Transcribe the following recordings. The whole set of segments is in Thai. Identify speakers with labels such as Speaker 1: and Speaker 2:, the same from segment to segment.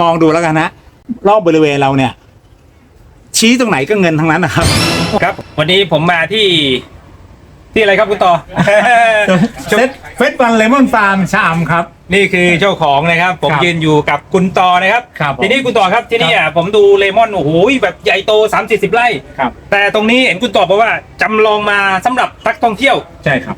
Speaker 1: มองดูแล้วกันนะรอบบริเวณเราเนี่ย ชี้ตรงไหนก็เงินทั้งนั้นนะครับ
Speaker 2: ครับ วันนี้ผมมาที่ที่อะไรครับคุณต่อ
Speaker 1: เซตเฟสวันเลมอนฟาร์มชามครับ
Speaker 2: นี่คือเจ้าของนะครับ ผม
Speaker 1: ครับ
Speaker 2: ยืนอยู่กับคุณต่อนะครับ
Speaker 1: ครับผม
Speaker 2: ทีนี้คุณต่อครับที่นี่อะผมดูเลมอนโอ้โหแบบใหญ่โต 3 4 0ไร่
Speaker 1: ครับ
Speaker 2: แต่ตรงนี้เห็นคุณต่อบอกว่าจำลองมาสำหรับนักท่องเที่ยว
Speaker 1: ใช่ครับ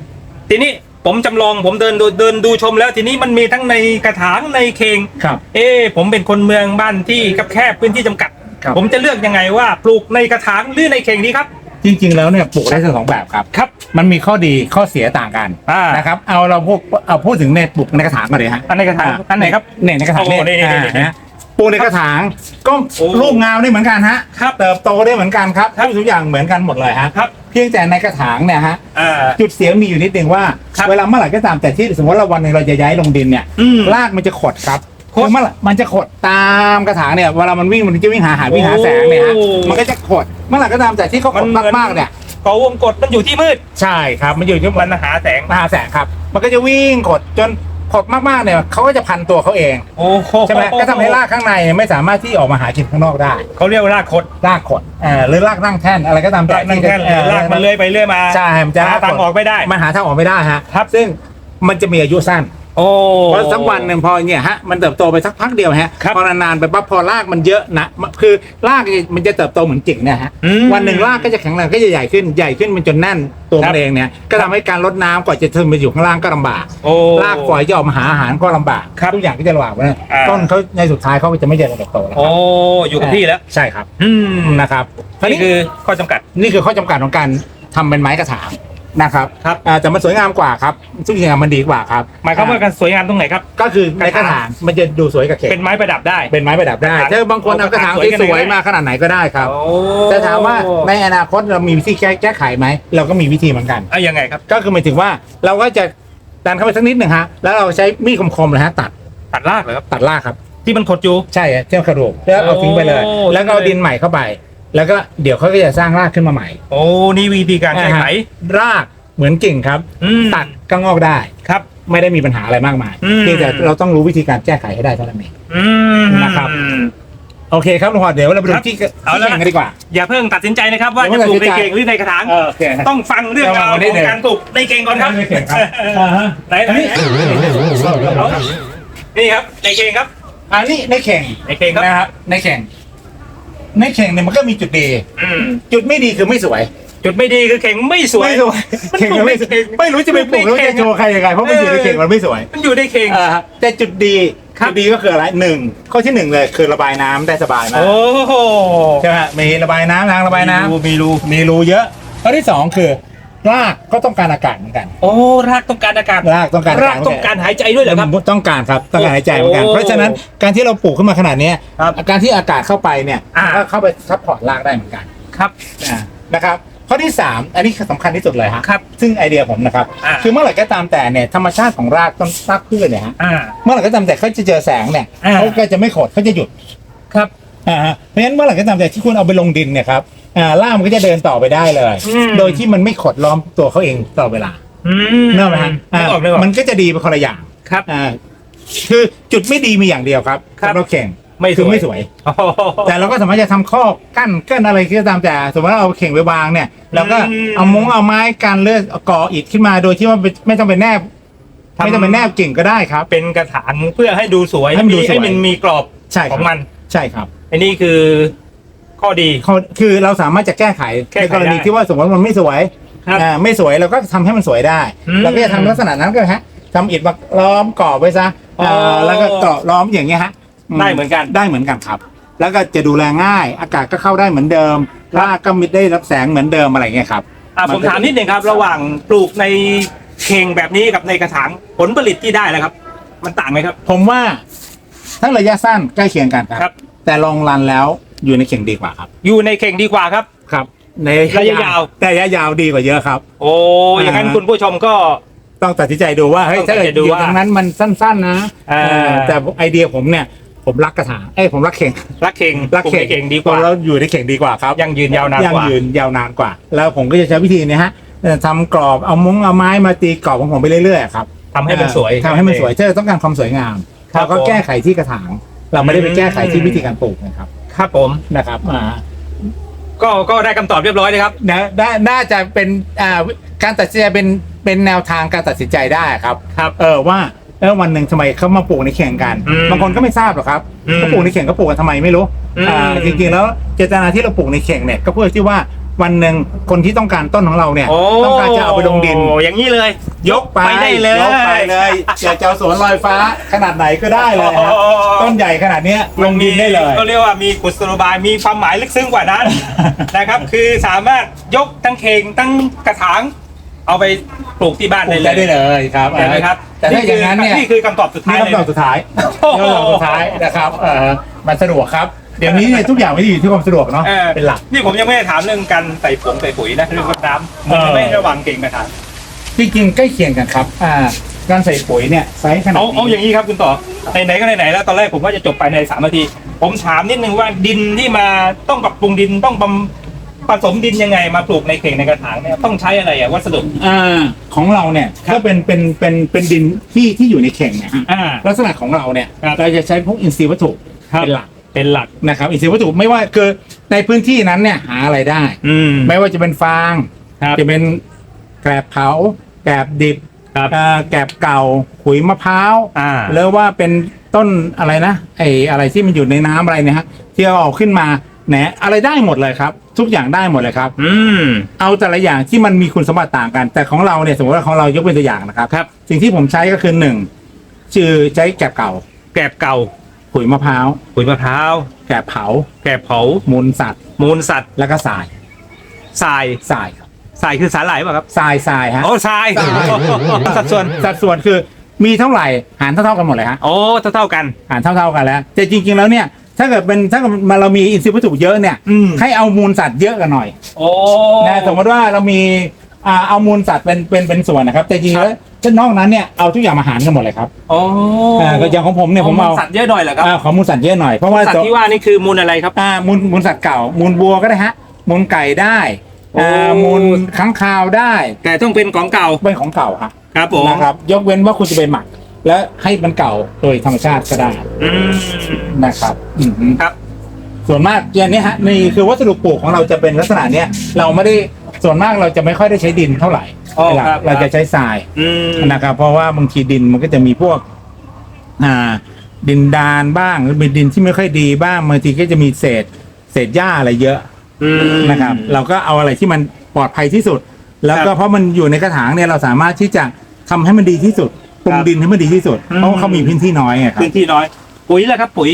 Speaker 2: ทีนี้ ผมจำลองผมเดินดูเดินดูชมแล้วทีนี้มันมีทั้งในกระถางในเคง
Speaker 1: ครับ
Speaker 2: เอ๊ะผมเป็นคนเมืองบ้านที่คับแคบพื้นที่จำกัด
Speaker 1: ครับ
Speaker 2: ผมจะเลือกยังไงว่าปลูกในกระถางหรือในเข่งดีครับ
Speaker 1: จริง ๆ แล้วเนี่ยปลูกได้ทั้งสองแบบครับ
Speaker 2: ครับ
Speaker 1: มันมีข้อดีข้อเสียต่างกัน
Speaker 2: อ่าน
Speaker 1: นะครับ เอาเราพวกเอาพูดถึงในปลูกในกระถางก่อนเลยฮะ
Speaker 2: อันในกระถางอันไหนครับ
Speaker 1: เนี่ยในกระถาง
Speaker 2: โอ้นี่นี่
Speaker 1: อ่า
Speaker 2: นี่นี่
Speaker 1: นะ ปลูกในกระถางก็
Speaker 2: โอ้
Speaker 1: ลูกงามได้เหมือนกันฮะ
Speaker 2: ครับ
Speaker 1: เติบโตได้เหมือนกันครับทุกอย่างเหมือนกันหมดเลยฮะ
Speaker 2: ครับ
Speaker 1: เพียงแต่ในกระถางเนี่ยฮะ
Speaker 2: อ่า
Speaker 1: จุดเสียมีอยู่นิดนึงว่า
Speaker 2: ครับ
Speaker 1: เวลาเมื่อไหร่ก็ตามแต่ที่สมมติเราวันหนึงเราจะย้ายลงดินเนี่ย
Speaker 2: อืม
Speaker 1: รากมันจะขดครับ
Speaker 2: ขด
Speaker 1: คือเมื่อไหร่มันจะขดตามกระถางเนี่ยเวลามันวิ่งมันจะวิ่งหาอาหารวิ่งหาแสงเนี่ยฮะ
Speaker 2: โอ้
Speaker 1: มันก็จะขดเมื่อไหร่ก็ตามแต่ที่เขาขดมากๆเนี่ย
Speaker 2: เกาะวงกดมันอยู่ที่มืด
Speaker 1: ใช่ครับมันอยู่ที่
Speaker 2: มันหาแสง
Speaker 1: มหาแสงครับ มันก็จะวิ่งขดจน ขดมากๆเนี่ยเขาก็จะพันตัวเขาเอง
Speaker 2: โอ้โห
Speaker 1: ใช่ไหมก็ทำให้รากข้างในไม่สามารถที่ออกมาหากินข้างนอกได้
Speaker 2: เขาเรียกว่ารากคด
Speaker 1: รากขดเอ่อหรือรากนั่งแท่นอะไรก็ตามแต่
Speaker 2: รากนั่งแท่น
Speaker 1: ที่จะ
Speaker 2: รากมันเลื่อยไปเลื่อยมา
Speaker 1: ใช่มันจะ
Speaker 2: หาทางออกไม่ได้
Speaker 1: มันหาทางออกไม่ได้ฮะ
Speaker 2: ครับ
Speaker 1: ซึ่งมันจะมีอายุสั้น
Speaker 2: โอ้
Speaker 1: เพราะสักวันหนึ่งพอเนี่ยฮะมันเติบโตไปสักพักเดียวฮะ
Speaker 2: ครับ
Speaker 1: พอนานๆไปปั๊บพอรากมันเยอะนะคือรากเนี่ยมันจะเติบโตเหมือนกิ่งเนี่ยฮะ
Speaker 2: อืม
Speaker 1: วันหนึ่งรากก็จะแข็งแรงก็จะใหญ่ขึ้นใหญ่ขึ้นมันจนแน่นตัว
Speaker 2: ครั
Speaker 1: มัน
Speaker 2: บ
Speaker 1: เองเนี่ยก็ทำให้การรดน้ำก่อนจะถึงไปอยู่ข้างล่างก็ลำบาก
Speaker 2: โอ้
Speaker 1: รากฝอยจะออกมาหาอาหารก็ลำบาก
Speaker 2: ครับ
Speaker 1: ทุกอย่างก็จะลำบากไปนะ
Speaker 2: อ่า
Speaker 1: ต้นเขาในสุดท้ายเขาก็จะไม่เจริญเติบโตแล้วค
Speaker 2: โอ้
Speaker 1: รับ
Speaker 2: อยู่กับที่แล้ว
Speaker 1: ใช่ครับ
Speaker 2: อืม
Speaker 1: นะครับคราว
Speaker 2: นี่
Speaker 1: นี้
Speaker 2: คือข้อจำกัด
Speaker 1: นี่คือข้อจำกัดของการทำเป็นไม้กระถาง นะครับ
Speaker 2: ครับ
Speaker 1: อ่าแต่มันสวยงามกว่าครับทุกอย่างมันดีกว่าครับ
Speaker 2: หมายความว่าการสวยงามตรงไหนครับ
Speaker 1: ก็คือในกระถางมันจะดูสวยกับเข็ม
Speaker 2: เป็นไม้ประดับได้
Speaker 1: เป็นไม้ประดับได้
Speaker 2: กระถาง
Speaker 1: ถ้าบางคนเอากระถาง
Speaker 2: เอากระถาง
Speaker 1: สวย
Speaker 2: สวยๆ
Speaker 1: ๆมาขนาดไหนก็ได้ครับ
Speaker 2: โอ้
Speaker 1: แต่ถามว่าในอนาคตเรามีวิธีแก้แก้ไขไหมเราก็มีวิธีเหมือนกัน
Speaker 2: เอายังไงครับ
Speaker 1: ก็คือหมายถึงว่าเราก็จะดันเข้าไปสักนิดหนึ่งฮะแล้วเราใช้มีดคมๆเลยฮะตัด
Speaker 2: ตัดรากเหรอครับ
Speaker 1: ตัดรากครับ
Speaker 2: ที่มันขดอยู่
Speaker 1: ใช่ฮะเจ้ากระดูกแล้วเอาทิ้งไปเลย
Speaker 2: โอ้
Speaker 1: แล้วก็เอาดินใหม่เข้าไป แล้วก็เดี๋ยวเขาก็จะสร้างรากขึ้นมาใหม่
Speaker 2: โอ้นี่วิธีการแก้ไข
Speaker 1: อ่าฮะรากเหมือนกิ่งครับ
Speaker 2: อืม
Speaker 1: ตัดก็งอกได้
Speaker 2: ครับ
Speaker 1: ไม่ได้มีปัญหาอะไรมากมาย
Speaker 2: อืม
Speaker 1: เพียงแต่เราต้องรู้วิธีการแก้ไขให้ได้เท่านั้นเอง
Speaker 2: อืม
Speaker 1: นะครับ โอเคครับลุงพอเดี๋ยวเราไปดู
Speaker 2: ครับ
Speaker 1: ที่
Speaker 2: เอา
Speaker 1: ที่
Speaker 2: ละ
Speaker 1: แข่งกันดีกว่า
Speaker 2: อย่าเพิ่งตัดสินใจนะครับ ว่า
Speaker 1: อย่า
Speaker 2: จะ
Speaker 1: เพิ่
Speaker 2: ป
Speaker 1: ง
Speaker 2: ลูก
Speaker 1: ตัดสินใจ
Speaker 2: ในเก่งหรือในกระถาง
Speaker 1: เออโอเค
Speaker 2: ต้องฟังเรื่องราว
Speaker 1: เดี๋ยว
Speaker 2: ข
Speaker 1: มา
Speaker 2: องการปลูกในเก่งก่อนครับ
Speaker 1: ในเข่งครับอ่าฮะ
Speaker 2: ไหนไหนเอานี่ครับในเก่งครับ
Speaker 1: อันนี้ในเข่ง
Speaker 2: ในเก่งครับ
Speaker 1: นะครับในเข่ง ในเข่งเนี่ยมันก็มีจุดดี
Speaker 2: อืม
Speaker 1: จุดไม่ดีคือไม่สวย
Speaker 2: จุดไม่ดีคือเข่งไม่สวย
Speaker 1: ไม่สวย
Speaker 2: มัน
Speaker 1: เข่ง
Speaker 2: ปลูก
Speaker 1: ไม่
Speaker 2: ใน
Speaker 1: สวย
Speaker 2: เข่ง
Speaker 1: ไม่รู้จะไปปลูกแล้วจะโชว์ใครยังไงเพราะมันอยู่ในเข่งมันไม่สวย
Speaker 2: มันอยู่ในเข่ง
Speaker 1: อ่าฮะแต่จุดดี
Speaker 2: ครับ
Speaker 1: จุดดีก็คืออะไรหนึ่งข้อที่หนึ่งเลยคือระบายน้ำได้สบายมาก
Speaker 2: โอ้โห
Speaker 1: ใช่ไหมมีระบายน้ำทางระบายน้ำ
Speaker 2: มีรู
Speaker 1: มีรูเยอะ ข้อที่สองคือ รากก็ต้องการอากาศเหมือนกัน
Speaker 2: โอ้รากต้องการอากาศ
Speaker 1: รากต้องการ
Speaker 2: รากต้องการหายใจด้วยเหรอครับ
Speaker 1: ต้องการครับต้องการหายใจเหมือนกัน
Speaker 2: โอ้
Speaker 1: เพราะฉะนั้นการที่เราปลูกขึ้นมาขนาดเนี้ย
Speaker 2: ครับ
Speaker 1: การที่อากาศเข้าไปเนี่ย
Speaker 2: อ่า
Speaker 1: ก็เข้าไปซัพพอร์ตรากได้เหมือนกัน
Speaker 2: ครับ
Speaker 1: อ่านะครับข้อที่สามอันนี้สำคัญที่สุดเลยฮะ
Speaker 2: ครับ
Speaker 1: ซึ่งไอเดียผมนะครับ
Speaker 2: อ่า
Speaker 1: คือเมื่อไหร่ก็ตามแต่เนี่ยธรรมชาติของรากต้นรากพืชเนี่ยฮะ
Speaker 2: อ่า
Speaker 1: เมื่อไหร่ก็ตามแต่เขาจะเจอแสงเนี่ย
Speaker 2: อ่า
Speaker 1: เขาก็จะไม่ขดเขาจะหยุด
Speaker 2: ครับ
Speaker 1: อ่าฮะเพราะฉะนั้นเมื่อไหร่ก็ตามแต่ที่คุณเอาไปลงดินเนี่ยครับ อ่ารากมันก็จะเดินต่อไปได้เลย
Speaker 2: อืม
Speaker 1: โดยที่มันไม่ขดล้อมตัวเขาเองตลอดเวลา
Speaker 2: อืม
Speaker 1: เนกอะไหมฮะ
Speaker 2: นึกออกนึกออก
Speaker 1: มันก็จะดีไปคนละอย่าง
Speaker 2: ครับ
Speaker 1: อ่าคือจุดไม่ดีมีอย่างเดียวครับ
Speaker 2: ครับ
Speaker 1: สำหรับเข่ง
Speaker 2: ไม่สวย
Speaker 1: คือไม่สวย
Speaker 2: โอ้โห
Speaker 1: แต่เราก็สามารถจะทำข้อกั้นกั้นอะไรก็ตามแต่สมมติว่าเอาเข่งไปวางเนี่ยเราก็
Speaker 2: อืม
Speaker 1: เอามุ้งเอาไม้กันเลือดก่ออิฐขึ้นมาโดยที่ว่าไม่ไม่ต้องเป็นแนบ
Speaker 2: ทำ
Speaker 1: ไม่ต้องเป็นแนบกิ่งก็ได้ครับ
Speaker 2: เป็นกระถางเพื่อให้ดูสวย
Speaker 1: ให้มันดูสวย
Speaker 2: ให้มันมีกรอบ
Speaker 1: ใช่ครับ
Speaker 2: ของมัน
Speaker 1: ใช่ครับ
Speaker 2: อันนี้คือ ข้อดี
Speaker 1: เขาคือเราสามารถจะแก้ไข
Speaker 2: แก้
Speaker 1: ใน
Speaker 2: ไข
Speaker 1: กรณี
Speaker 2: ได้
Speaker 1: ที่ว่าสมมติว่ามันไม่สวย
Speaker 2: ครับ
Speaker 1: อ่าไม่สวยเราก็ทำให้มันสวยได้
Speaker 2: อืม
Speaker 1: เราก็จะทำลักษณะนั้นก็ฮะทำอิฐมาล้อมกรอบไว้ซะ
Speaker 2: อ๋ออ่า
Speaker 1: แล้วก็เกาะล้อมอย่างเงี้ยฮะ
Speaker 2: ได้เหมือนกัน
Speaker 1: ได้เหมือนกันครับ แล้วก็จะดูแลง่าย อากาศก็เข้าได้เหมือนเดิมรากก็มิดได้รับแสงเหมือนเดิมอะไรเงี้ยครับ
Speaker 2: อะผมถามนิดหนึ่งครับ ระหว่างปลูกในเข่งแบบนี้กับในกระถางผลผลิตที่ได้นะครับ มันต่างไหมครับ
Speaker 1: ผมว่าทั้งระยะสั้นใกล้เคียงกันค
Speaker 2: ครั
Speaker 1: รับ แต่ลองรันแล้ว อยู่ในเข่งดีกว่าครับ
Speaker 2: อยู่ในเข่งดีกว่าครับ
Speaker 1: ครับ ใน
Speaker 2: ระยะยาว
Speaker 1: แต่ระยะยาวดีกว่าเยอะครับ
Speaker 2: โอ้อย่างนั้น
Speaker 1: อ่า
Speaker 2: คุณผู้ชมก็
Speaker 1: ต้องตัดสินใจดูว่าเฮ้ย
Speaker 2: ต้อง
Speaker 1: ถ้าเกิด
Speaker 2: ตัดสินใจดู
Speaker 1: อยู่
Speaker 2: ว่า
Speaker 1: ตรงนั้นมันสั้น ๆ นะ
Speaker 2: อ่า
Speaker 1: เออแต่ไอเดียผมเนี่ยผมรักกระถางเอ้ยผมรักเข่ง
Speaker 2: รักเข่ง
Speaker 1: รัก
Speaker 2: ปลูก
Speaker 1: เข่ง
Speaker 2: ในเข่งดีกว่า
Speaker 1: เราอยู่ในเข่งดีกว่าครับ
Speaker 2: ยังยืนยาวนาน
Speaker 1: ยัง
Speaker 2: กว่า
Speaker 1: ยืนยาวนานกว่า แล้วผมก็จะใช้วิธีเนี้ฮะเอ่อทำกรอบเอามุ้งเอาไม้มาตีกรอบของผมไปเรื่อยๆครับ
Speaker 2: ทำให้มันสวย
Speaker 1: ทำให้มันสวยถ้าเราต้องการความสวยงาม
Speaker 2: ครับ
Speaker 1: เราก็
Speaker 2: ผม
Speaker 1: แก้ไขที่กระถาง เราไม่ได้ไปแก้ไขที่วิธีการปลูกนะครับ
Speaker 2: ครับผม
Speaker 1: นะครับอ่า
Speaker 2: ก็ก็ได้คำตอบเรียบร้อยเลยครับ
Speaker 1: นะน่าน่าจะเป็นอ่าการตัดสินใจเป็นเป็นแนวทางการตัดสินใจได้ครับ
Speaker 2: ครับ
Speaker 1: เออว่าเออวันหนึ่งทำไมเขามาปลูกในเข่งกัน
Speaker 2: อืม
Speaker 1: บางคนก็ไม่ทราบหรอกครับ
Speaker 2: อืม
Speaker 1: เขาปลูกในเข่งก็ปลูกกันทำไมไม่รู้
Speaker 2: อืม
Speaker 1: อ่าจริงๆแล้วเจตนาที่เราปลูกในเข่งเนี่ยก็เพื่อที่ว่า วันหนึ่งคนที่ต้องการต้นของเราเนี่ย
Speaker 2: โอ้
Speaker 1: ต้องการจะเอาไปลงดิน
Speaker 2: อย่างนี้เลย
Speaker 1: ยกไป
Speaker 2: ได้เลย
Speaker 1: ยกไปเลยอยากจะเอาสวนลอยฟ้าขนาดไหนก็ได้เลยครับ
Speaker 2: โอ้
Speaker 1: ต้นใหญ่ขนาดเนี้ยลงดินได้เลย
Speaker 2: ก็เรียกว่ามีกุศโลบายมีความหมายลึกซึ้งกว่านั้นนะครับ คือสามารถยกทั้งเคงทั้งกระถางเอาไปปลูกที่บ้าน
Speaker 1: ปลู
Speaker 2: ได้
Speaker 1: ก
Speaker 2: เลย
Speaker 1: ได้เลยครับ
Speaker 2: เห็นไหมครับ
Speaker 1: แต่ถ้าอย่างนั้นเนี่ย
Speaker 2: นี่คือคำตอบสุดท้า
Speaker 1: นี่
Speaker 2: ยเลย
Speaker 1: คำตอบสุดท้าย
Speaker 2: โอ้โห
Speaker 1: นี่คำตอบสุดท้ายนะครับเออมันสะดวกครับ เดี๋ยวนี้เนี่ยทุกอย่างไม่ได้อยู่ที่ความสะดวกเนาะ
Speaker 2: เออ
Speaker 1: เป็นหลัก
Speaker 2: นี่ผมยังไม่ได้ถามเรื่องการใส่ผงใส่ปุ๋ยนะเรื่องรดน้ำมัน
Speaker 1: เออ
Speaker 2: ไม่ระวังเก่งกระถาง
Speaker 1: จริงๆใกล้เคียงกันครับอ่าการใส่ปุ๋ยเนี่ยไซส์ขนาด
Speaker 2: เอาเอาอ
Speaker 1: นี้
Speaker 2: ย่างนี้ครับคุณต่อไหนๆก็ไหนๆแล้วตอนแรกผมว่าจะจบไปในสามนาที ผมถามนิดนึงว่าดินที่มาต้องปรับปรุงดินต้องบำผสมดินยังไงมาปลูกในเข่งในกระถางเนี่ยต้องใช้อะไรอะวัสดุ
Speaker 1: อ่าของเราเนี่ย
Speaker 2: ครับ
Speaker 1: ก็เป็นเป็นเป็นเป็นดินที่ที่อยู่ในเข่งนะฮะ
Speaker 2: อ่า
Speaker 1: ลักษณะของเราเนี่ย
Speaker 2: ครับ
Speaker 1: เราจะใช้พวกอินทรีย์วัตถุ
Speaker 2: ครับ
Speaker 1: เป็นหลัก
Speaker 2: เป็นหลัก
Speaker 1: นะครับอินทรีย์วัตถุไม่ว่าคือในพื้นที่นั้นเนี่ยหาอะไรได้
Speaker 2: อืม
Speaker 1: ไม่ว่าจะเป็นฟาง
Speaker 2: ครับ
Speaker 1: จะเป็นแกลบเผาแกลบดิบ
Speaker 2: ครับ
Speaker 1: อ่าแกลบเก่าขุยมะพร้าว
Speaker 2: อ่า
Speaker 1: หรือว่าเป็นต้นอะไรนะไออะไรที่มันอยู่ในน้ำอะไรเนี่ยฮะที่เอาออกขึ้นมาแหนอะไรได้หมดเลยครับ ทุกอย่างได้หมดเลยครับ
Speaker 2: อืม
Speaker 1: เอาแต่ละอย่างที่มันมีคุณสมบัติต่างกัน แต่ของเราเนี่ยสมมติว่าของเรายกเป็นตัวอย่างนะครับ
Speaker 2: ครับ
Speaker 1: สิ่งที่ผมใช้ก็คือหนึ่งชื่อใช้แกลบเก่า
Speaker 2: แกบเก่า
Speaker 1: ขุยมะพร้าว
Speaker 2: ขุยมะพร้าว
Speaker 1: แกลบเผา
Speaker 2: แกบเผา
Speaker 1: มูลสัตว์
Speaker 2: มูลสัตว์
Speaker 1: แล้วก็ทราย
Speaker 2: ทราย
Speaker 1: ทรายครับ
Speaker 2: ทรายคือสาหร่ายป่ะครับ
Speaker 1: ทรายทรายฮะ
Speaker 2: โอ้ทราย
Speaker 1: ทราย
Speaker 2: สัดส่วน
Speaker 1: สัดส่วนคือมีเท่าไหร่หารเท่าๆกันหมดเลยฮะ
Speaker 2: โอ้เท่าเท่าๆกัน
Speaker 1: หารเท่าๆกันแล้วแต่จริง ๆแล้วเนี่ยถ้าเกิดเป็นถ้าเกิดมาเรามีอินทรีย์วัตถุเยอะเนี่ย
Speaker 2: อืม
Speaker 1: ให้เอามูลสัตว์เยอะกันหน่อย
Speaker 2: โอ้
Speaker 1: นะสมมติว่าเรามีอ่าเอามูลสัตว์เป็นเป็นเป็นส่วนนะครับแต่จริงๆ
Speaker 2: ครับ
Speaker 1: แล้วเช่นนอกนั้นเนี่ยเอาทุกอย่างมาหารกันหมดเลยครับ
Speaker 2: โอ้
Speaker 1: อ่าก็อย่างของผมเนี่ยผมเอา
Speaker 2: สัตว์เยอะหน่อยเหรอครับ
Speaker 1: อ่าของมูลสัตว์เยอะหน่อยเพราะว่า
Speaker 2: สัตว์ที่ว่านี่คือมูลอะไรครับ
Speaker 1: อ่ามูลมูลสัตว์เก่า มูลวัวก็ได้ฮะ มูลไก่ได้อ่า
Speaker 2: โอ้
Speaker 1: มูลค้างคาวได้
Speaker 2: แต่ต้องเป็นของเก่า
Speaker 1: เป็นของเก่าครับ
Speaker 2: ครับผม
Speaker 1: นะครับยกเว้นว่าคุณจะไปหมัก และให้มันเก่าโดยธรรมชาติก็ได้
Speaker 2: อืม
Speaker 1: นะครับอืม
Speaker 2: ครับ
Speaker 1: ส่วนมากอย่างนี้ฮะนี่คือวัสดุปลูกของเราจะเป็นลักษณะเนี้ยเราไม่ได้ ส่วนมากเราจะไม่ค่อยได้ใช้ดินเท่าไหร่
Speaker 2: อ๋อ
Speaker 1: เวลา
Speaker 2: ครับ
Speaker 1: เราจะใช้ทราย
Speaker 2: อืม
Speaker 1: นะครับเพราะว่าบางทีดินมันก็จะมีพวกอ่าดินดานบ้างหรือเป็นดินที่ไม่ค่อยดีบ้างบางทีก็จะมีเศษเศษหญ้าอะไรเยอะ
Speaker 2: อืม
Speaker 1: นะครับเราก็เอาอะไรที่มันปลอดภัยที่สุด แล้วก็
Speaker 2: ครับ
Speaker 1: เพราะมันอยู่ในกระถางเนี่ยเราสามารถที่จะทำให้มันดีที่สุดปรุง
Speaker 2: ครับ
Speaker 1: ดินให้มันดีที่สุด
Speaker 2: อืม
Speaker 1: เพราะว่าเขามีพื้นที่น้อยไงครับ
Speaker 2: พื้นที่น้อย ปุ๋ยแล้วครับ ปุ๋ย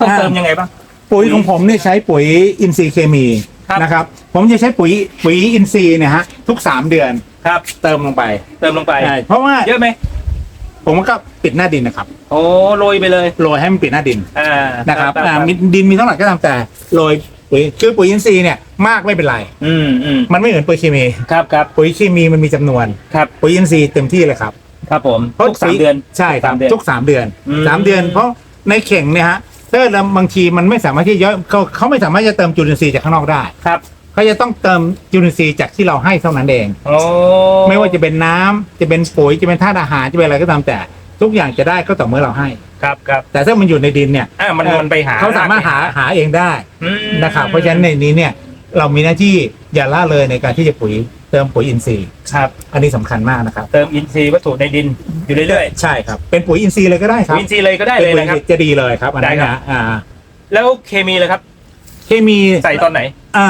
Speaker 2: ต้อง
Speaker 1: อ่า
Speaker 2: เติมยังไงบ้าง
Speaker 1: ปุ๋ยของผมเนี่ยใช้ปุ๋ยอินทรีย์เคมี
Speaker 2: ครับ
Speaker 1: นะครับ ผมจะใช้ปุ๋ยปุ๋ยอินทรีย์เนี่ยฮะทุกสามเดือน
Speaker 2: ครับ
Speaker 1: เติมลงไป
Speaker 2: เติมลงไป
Speaker 1: ใช่เพราะว่า
Speaker 2: เยอะไหม
Speaker 1: ผมก็ปิดหน้าดินนะครับ
Speaker 2: โอ้โรยไปเลย
Speaker 1: โรยให้มันปิดหน้าดิน
Speaker 2: อ่า
Speaker 1: นะครับ
Speaker 2: ครับ
Speaker 1: อ่ามีดินมีเท่าไหร่ก็ตามแต่โรยปุ๋ยคือปุ๋ยอินทรีย์เนี่ยมากไม่เป็นไร
Speaker 2: อืมอืม
Speaker 1: มันไม่เหมือนปุ๋ยเคมี
Speaker 2: ครับครับ
Speaker 1: ปุ๋ยเคมีมันมีจำนวน
Speaker 2: ครับ
Speaker 1: ปุ๋ยอินทรีย์เต็มที่เลยครับ
Speaker 2: ครับผม
Speaker 1: เพราะ
Speaker 2: ทุกสาม
Speaker 1: ปุ๋ย
Speaker 2: เดือน
Speaker 1: ใช่ครับ
Speaker 2: สามเดือน
Speaker 1: ทุกสามเดือน
Speaker 2: อืม
Speaker 1: สามเดือน เพราะในเข่งเนี่ยฮะ ถ้าเราบางทีมันไม่สามารถที่จะย่อยเขาเขาไม่สามารถจะเติมจุลินทรีย์จากข้างนอกได้
Speaker 2: ครับ
Speaker 1: เขาจะต้องเติมจุลินทรีย์จากที่เราให้เท่านั้นเอง
Speaker 2: โอ้
Speaker 1: ไม่ว่าจะเป็นน้ำจะเป็นปุ๋ยจะเป็นธาตุอาหารจะเป็นอะไรก็ตามแต่ ทุกอย่างจะได้ก็ต่อเมื่อเราให้
Speaker 2: ครับครับ
Speaker 1: แต่ถ้ามันอยู่ในดินเนี่ย
Speaker 2: อ่ามัน
Speaker 1: เอ่อ
Speaker 2: มันไปหา
Speaker 1: เขาสามารถหาหาเองได้
Speaker 2: อืม
Speaker 1: นะครับเพราะฉะนั้นในนี้เนี่ยเรามีหน้าที่อย่าละเลยในการที่จะปุ๋ย เติมปุ๋ยอินทรีย์
Speaker 2: ครับ
Speaker 1: อันนี้สำคัญมากนะครับ
Speaker 2: เติมอินทรีย์วัตถุในดินอยู่เรื่อย
Speaker 1: ใช่ครับ เป็นปุ๋ยอินทรีย์เลยก็ได้ค
Speaker 2: ๆ
Speaker 1: รับ
Speaker 2: อินทรีย์เลยก็ได้เลย
Speaker 1: ป็ปุ๋
Speaker 2: นะครับ
Speaker 1: จะดีเลยครับอันนั้น
Speaker 2: ได้ครั
Speaker 1: นะ
Speaker 2: บ
Speaker 1: อ่า
Speaker 2: แล้วเคมีเลยครับ
Speaker 1: เคมี
Speaker 2: ใส่ตอนไหน
Speaker 1: อ่า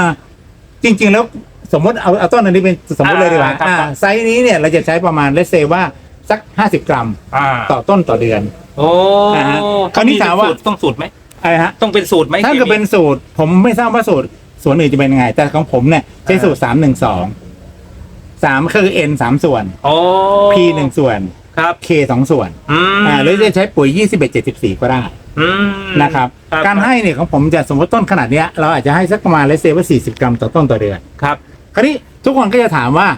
Speaker 1: จริง ๆ แล้วสมมติเอาเอาต้นอันนี้เป็นสมมติเลยดีกว่า
Speaker 2: อ่าครับ
Speaker 1: อ่า
Speaker 2: ครับ
Speaker 1: ไซส์นี้เนี่ยเราจะใช้ประมาณเลเซว่าสัก 50 กรัม
Speaker 2: อ่า
Speaker 1: ต่อต้นต่อเดือน
Speaker 2: โอ้
Speaker 1: อ่าฮะคราวนี้ถามว่า
Speaker 2: สูตรต้องสูตรไหม
Speaker 1: อะไรฮะ
Speaker 2: ต้องเป็นสูตรไหม
Speaker 1: ถ้าเกิด
Speaker 2: คมี
Speaker 1: เป็นสูตรผมไม่ทราบว่าสูตรส่วนอื่นจะเป็นยังไง แต่ของผมเนี่ยใช้สูตรสามหนึ่ง สองสามคือ N สามส่วน
Speaker 2: โอ้
Speaker 1: P หนึ่งส่วน
Speaker 2: ครับ
Speaker 1: K สองส่วน
Speaker 2: อืม
Speaker 1: อ่าหรือจะใช้ปุ๋ยยี่สิบเอ็ดเจ็ดสิบสี่ก็ได้
Speaker 2: อืม
Speaker 1: นะครับ
Speaker 2: ครับ
Speaker 1: การให้เนี่ยของผมจะสมมติต้นขนาดเนี้ยเราอาจจะให้สักประมาณเลเซว่าสี่สิบกรัมต่อต้นต่อเดือน
Speaker 2: ครับ
Speaker 1: คราวนี้ทุกคนก็จะถามว่า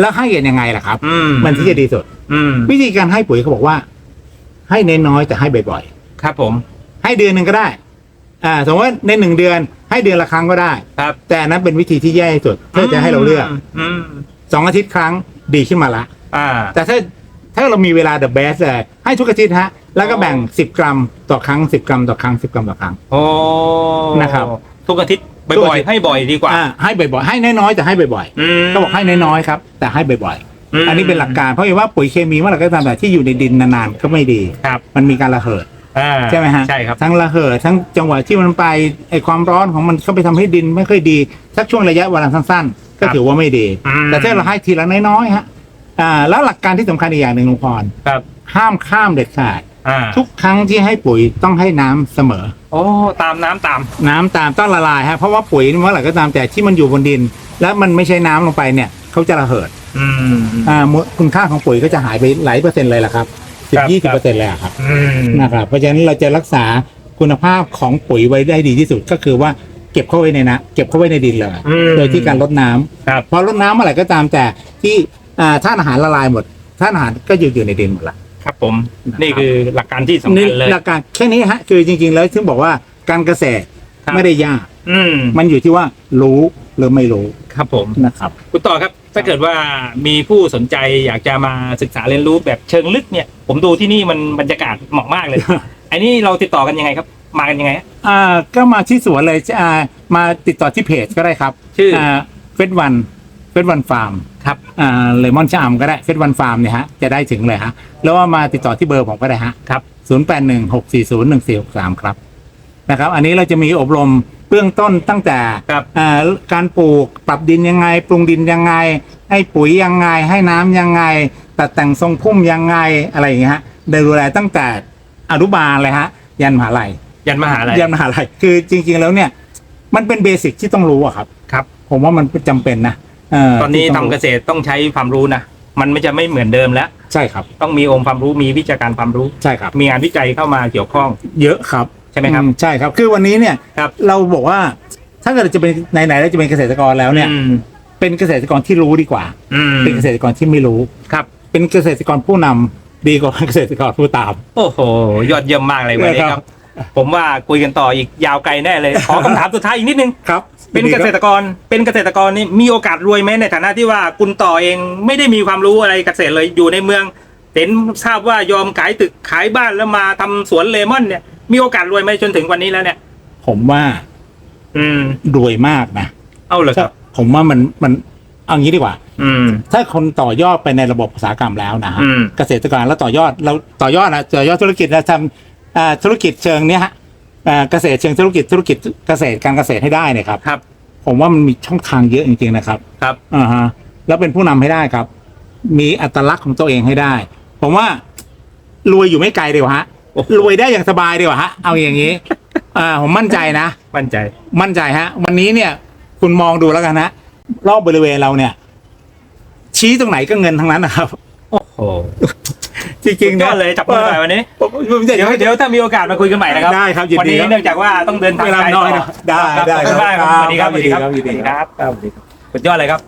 Speaker 1: แล้วให้กันยังไงล่ะครับ
Speaker 2: อืม
Speaker 1: มันที่จะดีสุด
Speaker 2: อืม
Speaker 1: วิธีการให้ปุ๋ยเขาบอกว่า ให้เน้นน้อยแต่ให้บ่อย
Speaker 2: ครับผม
Speaker 1: ๆ ให้เดือนหนึ่งก็ได้ อ่า สมมติว่าในหนึ่งเดือน ให้เดือนละครั้งก็ได้
Speaker 2: ครับ
Speaker 1: แต่อันนั้นเป็นวิธีที่แย่ที่สุดเพื่อจะให้เราเลือก
Speaker 2: อืม
Speaker 1: สองอาทิตย์ครั้งดีขึ้นมาละ
Speaker 2: อ่า
Speaker 1: แต่ถ้าถ้าเรามีเวลา the best เลยให้ทุกอาทิตย์ฮะ แล้วก็แบ่ง 10 กรัมต่อครั้ง 10 กรัมต่อครั้ง 10 กรัมต่อครั้ง
Speaker 2: โอ้
Speaker 1: นะครับ
Speaker 2: ทุกอาทิตย์
Speaker 1: ทุก
Speaker 2: บ่อ
Speaker 1: อายทิตย์
Speaker 2: ๆให้บ่อยดีกว่า
Speaker 1: อ่าให้บ่อยๆ ให้น้อยๆแต่ให้บ่อย
Speaker 2: อืม
Speaker 1: ๆก็บอกให้น้อยๆครับ แต่ให้บ่อย
Speaker 2: ม
Speaker 1: ๆ อันนี้เป็นหลักการเพราะว่าปุ๋ยเคมีเมื่อไหร่ก็ตามแต่ที่อยู่ในดินนานๆก็ไม่ดี
Speaker 2: ครับ
Speaker 1: มันมีการระเหย
Speaker 2: อ่า
Speaker 1: ใช่ไหมฮะ
Speaker 2: ใช่ครับ
Speaker 1: ทั้งระเหยทั้งจังหวะที่มันไปไอความร้อนของมันก็ไปทำให้ดินไม่ค่อยดีสักช่วงระยะเวลาสั้นๆ ก็ถือว่าไม่ดี
Speaker 2: อืม
Speaker 1: แต่ถ้าเราให้ทีละน้อยๆฮะอ่าแล้วหลักการที่สำคัญอีกอย่างหนึ่งลุงพร
Speaker 2: ครับ
Speaker 1: ห้ามข้ามเด็ดขาด
Speaker 2: อ่า
Speaker 1: ทุกครั้งที่ให้ปุ๋ยต้องให้น้ำเสมอ
Speaker 2: โอ้ตามน้ำตาม
Speaker 1: น้ำตามต้องละลายฮะเพราะว่าปุ๋ยเมื่อไหร่ก็ตามแต่ที่มันอยู่บนดิน แล้วมันไม่ใช่น้ำลงไปเนี่ยเขาจะระเหิด
Speaker 2: อืม
Speaker 1: อ่ามูลคุณค่าของปุ๋ยก็จะหายไปหลายเปอร์เซ็นต์เลยล่ะครับสิ
Speaker 2: ครับบ
Speaker 1: ยี่สิบเปอร์เซ็นต์เลยอะครับ
Speaker 2: อืม
Speaker 1: นะครับเพราะฉะนั้นเราจะรักษาคุณภาพของปุ๋ยไว้ได้ดีที่สุดก็คือว่า เก็บเข้าไว้ในนะเก็บเข้าไว้ในดินเลย
Speaker 2: อืม
Speaker 1: โดยที่การลดน้ำ
Speaker 2: ครับ
Speaker 1: พอลดน้ำเมื่อไหร่ก็ตามแต่ที่อ่าธาตุอาหารละลายหมดธาตุอาหารก็อยู่อยู่ในดินหมดละ
Speaker 2: ครับผม
Speaker 1: นะครับ
Speaker 2: นี่คือหลักการที่สำคั
Speaker 1: นี่
Speaker 2: ญเลย
Speaker 1: หลักการแค่นี้ฮะคือจริง ๆ แล้วถึงบอกว่าการเกษตร
Speaker 2: ครับ
Speaker 1: ไม่ได้ยาก
Speaker 2: อืม
Speaker 1: มันอยู่ที่ว่ารู้หรือไม่รู้
Speaker 2: ครับผม
Speaker 1: นะครับ
Speaker 2: คุณต่อครับ ถ้าเกิดว่ามีผู้สนใจอยากจะมาศึกษาเรียนรู้แบบเชิงลึกเนี่ย ผมดูที่นี่มันบรรยากาศเหมาะมากเลย อันนี้เราติดต่อกันยังไงครับ มากันยังไงฮะ
Speaker 1: อ่าก็มาที่สวนเลยอ่ามาติดต่อที่เพจก็ได้ครับ
Speaker 2: ชื่ออ่
Speaker 1: เฟสวันเฟสวันฟาร์ม
Speaker 2: ครับ
Speaker 1: อ่าเลมอนชะอำก็ได้เฟสวันฟาร์มเนี่ยฮะจะได้ถึงเลยฮะแล้วว่ามาติดต่อที่เบอร์ผมก็ได้ฮะ
Speaker 2: ครับ
Speaker 1: 0 8 1 6 4 0 1 4 6 3 ครับนะครับ อันนี้เราจะมีอบรมเบื้องต้นตั้งแต่
Speaker 2: ครับ
Speaker 1: อ่าการปลูกปรับดินยังไง ปรุงดินยังไง ให้ปุ๋ยยังไง ให้น้ำยังไง ตัดแต่งทรงพุ่มยังไงอะไรอย่างเงี้ยฮะได้ดูแลตั้งแต่อนุบาลเลยฮะ ยันมหาลัย
Speaker 2: ยันมหาลัย
Speaker 1: ยันมหาลัยคือจริง ๆ แล้วเนี่ย มันเป็นเบสิกที่ต้องรู้อะครับ
Speaker 2: ครับ
Speaker 1: ผมว่ามันจำเป็นนะเต
Speaker 2: อนนี้
Speaker 1: ที่
Speaker 2: ทำ
Speaker 1: งรู้
Speaker 2: เกษตรต้องใช้ความรู้นะ มันไม่จะไม่เหมือนเดิมแล้ว
Speaker 1: ใช่ครับ
Speaker 2: ต้องมีองค์ความรู้มีวิชาการความรู้
Speaker 1: ใช่ครับ
Speaker 2: มีงานวิจัยเข้ามาเกี่ยวข้อง
Speaker 1: เยอะครับ
Speaker 2: ใช่ไหมครับ
Speaker 1: อืใช่ครับ คือวันนี้เนี่ย
Speaker 2: ครับ
Speaker 1: เราบอกว่าถ้าเกิดจะเป็นไหนๆแล้วจะเป็นเกษตรกรแล้วเนี่ย
Speaker 2: อืม
Speaker 1: เป็นเกษตรกรที่รู้ดีกว่า
Speaker 2: อืม
Speaker 1: เป็นเกษตรกรที่ไม่รู้
Speaker 2: ครับ
Speaker 1: เป็นเกษตรกรผู้นำดีกว่าเกษตรกรผู้ตาม
Speaker 2: โอ้โห ยอดเยี่ยมมากเลยวันนี้
Speaker 1: ค
Speaker 2: ค
Speaker 1: รั
Speaker 2: รับบ ผมว่าคุยกันต่ออีกยาวไกลแน่เลย ขอคำถามสุดท้ายอีกนิดนึง
Speaker 1: ครับ
Speaker 2: เป็นเกษตรกรเป็นเกษตรกรนี่มีโอกาสรวยไหมในฐานะที่ว่าคุณต่อเองไม่ได้มีความรู้อะไรเกษตรเลยอยู่ในเมืองเห็นทราบว่ายอมขายตึกขายบ้านแล้วมาทำสวนเลมอนเนี่ย มีโอกาสรวยไหมจนถึงวันนี้แล้วเนี่ย
Speaker 1: ผมว่า
Speaker 2: อืม
Speaker 1: รวยมากนะ
Speaker 2: เอาเลยครับ
Speaker 1: ผมว่ามันมันเอางี้ดีกว่า
Speaker 2: อืม
Speaker 1: ถ้าคนต่อยอดไปในระบบอุตสาหกรรมแล้วนะฮะ
Speaker 2: อืม
Speaker 1: เกษตรกรแล้วต่อยอดเราต่อยอดนะต่อยอดธุรกิจแล้วทำอ่า ธุรกิจเชิงเนี้ยฮะอ่าเกษตรเชิงธุรกิจธุรกิจเกษตรการเกษตรให้ได้เนี่ยครับ
Speaker 2: ครับ
Speaker 1: ผมว่ามันมีช่องทางเยอะจริงๆนะครับ
Speaker 2: ครับ
Speaker 1: อ่าฮะแล้วเป็นผู้นำให้ได้ครับ มีอัตลักษณ์ของตัวเองให้ได้ ผมว่ารวยอยู่ไม่ไกลดีกว่าฮะ
Speaker 2: โอ้โห
Speaker 1: รวยได้อย่างสบายดีกว่าฮะเอาอย่างนี้อ่าผมมั่นใจนะ
Speaker 2: มั่นใจ
Speaker 1: มั่นใจฮะ วันนี้เนี่ย คุณมองดูแล้วกันนะรอบบริเวณเราเนี่ย ชี้ตรงไหนก็เงินทั้งนั้นนะครับ
Speaker 2: โอ้โห
Speaker 1: จริงๆ
Speaker 2: ย
Speaker 1: นะ
Speaker 2: อดเลยจับมือหน่อยวันนี้
Speaker 1: ผมผมจะ
Speaker 2: เดี๋ยวเดี๋ยวถ้ามีโอกาสมาคุยกันใหม่นะครับ
Speaker 1: ได้ครับยินดี
Speaker 2: วันนี้
Speaker 1: ครับ
Speaker 2: เนื่องจากว่าต้องเดินทาง
Speaker 1: เวลา
Speaker 2: ไกล
Speaker 1: น้อย
Speaker 2: ต่
Speaker 1: นะได้ได้
Speaker 2: ขอบคุณมากครับสวัสดีครับสวัสดีครับ
Speaker 1: ยินดีครับยินดีครับ
Speaker 2: สุดยอดเลยครับ